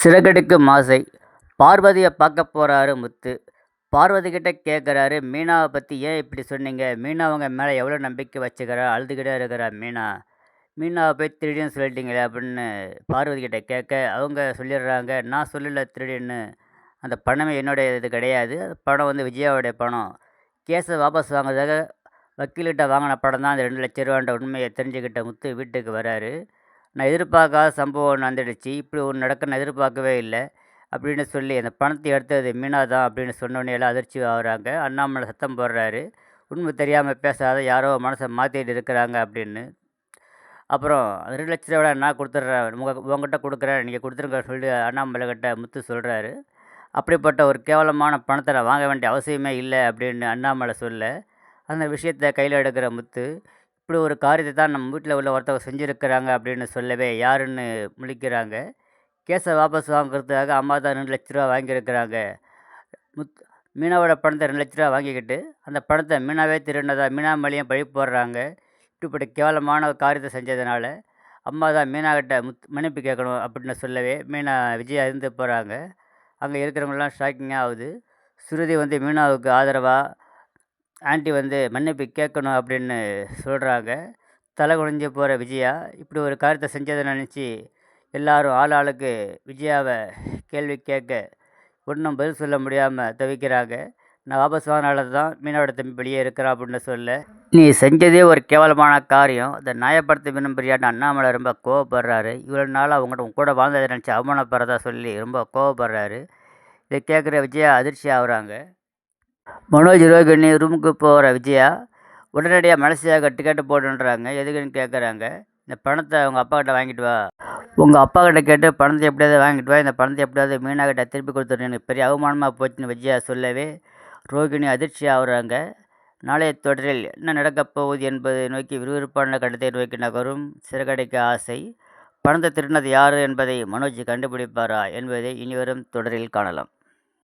சிறகடிக்கும் ஆசை பார்வதியை பார்க்க போகிறாரு முத்து. பார்வதி கிட்ட கேட்குறாரு மீனாவை பற்றி ஏன் இப்படி சொன்னீங்க? மீனா அவங்க மேலே எவ்வளோ நம்பிக்கை வச்சுக்கிறா? அழுதுகிட்டே இருக்கிறா மீனா. மீனாவை போய் திருடின்னு சொல்லிட்டீங்களே அப்படின்னு பார்வதி கிட்ட கேட்க அவங்க சொல்லிடுறாங்க. நான் சொல்லலை திருடின்னு. அந்த பணமே என்னுடைய இது கிடையாது. பணம் வந்து விஜயாவுடைய பணம். கேஸை வாபஸ் வாங்குறதாக வக்கீல்கிட்ட வாங்கின படம் தான் அந்த ரெண்டு லட்ச ரூபான்ற உண்மையை தெரிஞ்சுக்கிட்ட முத்து வீட்டுக்கு வராரு. நான் எதிர்பார்க்காத சம்பவம் நடந்துடுச்சு. இப்படி ஒன்று நடக்க நான் எதிர்பார்க்கவே இல்லை. அப்படின்னு சொல்லி அந்த பணத்தை எடுத்தது மீனா தான் அப்படின்னு சொன்னோடனே எல்லாம் அதிர்ச்சி ஆகுறாங்க. அண்ணாமலை சத்தம் போடுறாரு. உண்மை தெரியாமல் பேசாத யாரோ மனசை மாற்றிட்டு இருக்கிறாங்க அப்படின்னு. அப்புறம் ரெண்டு லட்ச ரூபா நான் கொடுத்துட்றேன். உங்கள் உங்ககிட்ட கொடுக்குறேன். நீங்கள் கொடுத்துருங்க சொல்லி அண்ணாமலை கிட்ட முத்து சொல்கிறாரு அப்படிப்பட்ட ஒரு கேவலமான பணத்தை நான் வாங்க வேண்டிய அவசியமே இல்லை அப்படின்னு அண்ணாமலை சொல்ல. அந்த விஷயத்தை கையில் எடுக்கிற முத்து இப்படி ஒரு காரியத்தை தான் நம்ம வீட்டில் உள்ள ஒருத்தவங்க செஞ்சுருக்கிறாங்க அப்படின்னு சொல்லவே யாருன்னு முழிக்கிறாங்க. கேஸை வாபஸ் வாங்குறதுக்காக அம்மா தான் ரெண்டு லட்ச ரூபா வாங்கியிருக்கிறாங்க. முத் மீனாவோட பணத்தை ரெண்டு லட்ச ரூபா வாங்கிக்கிட்டு அந்த பணத்தை மீனாவே திருடினதா மீனா மேலேயும் பழி போடுறாங்க. இப்படிப்பட்ட கேவலமான காரியத்தை செஞ்சதுனால அம்மா தான் மீனா முத் மன்னிப்பு கேட்கணும் அப்படின்னு சொல்லவே மீனா விஜயா இருந்து போகிறாங்க அங்கே இருக்கிறவங்களாம் ஷாக்கிங்காக ஆகுது. சுருதி வந்து மீனாவுக்கு ஆதரவாக ஆண்டி வந்து மன்னிப்பு கேட்கணும் அப்படின்னு சொல்கிறாங்க தலை குனிஞ்சு போகிற விஜயா இப்படி ஒரு காரியத்தை செஞ்சதை நினச்சி எல்லாரும் ஆள் ஆளுக்கு விஜயாவை கேள்வி கேட்க ஒன்றும் பதில் சொல்ல முடியாமல் தவிக்கிறாங்க. நான் வாபஸ் வாங்கினால தான் மீனோட தம்பி வெளியே இருக்கிறான் அப்படின்னு சொல்ல. நீ செஞ்சதே ஒரு கேவலமான காரியம். அதை நியாயப்படுத்த விரும்புறியான்னு அண்ணாமலை ரொம்ப கோவப்படுறாரு. இவ்வளோ நாள் அவங்கள்ட்ட உங்க கூட வாழ்ந்ததை நினச்சி அவமானப்படுறதா சொல்லி ரொம்ப கோவப்படுறாரு. இதை கேட்குற விஜயா அதிர்ச்சி ஆகுறாங்க. மனோஜ் ரோகிணி ரூமுக்கு போகிற விஜயா உடனடியாக மனசியாக டிக்கெட்டு போடுன்றாங்க. எதுக்குன்னு கேட்குறாங்க இந்த பணத்தை உங்கள் அப்பா கிட்ட வாங்கிட்டு வா. உங்கள் அப்பா கிட்ட கேட்டு பணத்தை எப்படியாவது வாங்கிட்டு வா. இந்த பணத்தை எப்படியாவது மீனா கிட்ட திருப்பி கொடுத்துட்டு எனக்கு பெரிய அவமானமாக போச்சுன்னு விஜயா சொல்லவே ரோகிணி அதிர்ச்சி ஆகுறாங்க. நாளைய தொடரில் என்ன நடக்கப் போகுது என்பதை நோக்கி விறுவிறுப்பான கட்டத்தை நோக்கி நகரும் சிறகடைக்க ஆசை. பணத்தை திருடினது யார் என்பதை மனோஜ் கண்டுபிடிப்பாரா என்பதை இனிவரும் தொடரில் காணலாம்.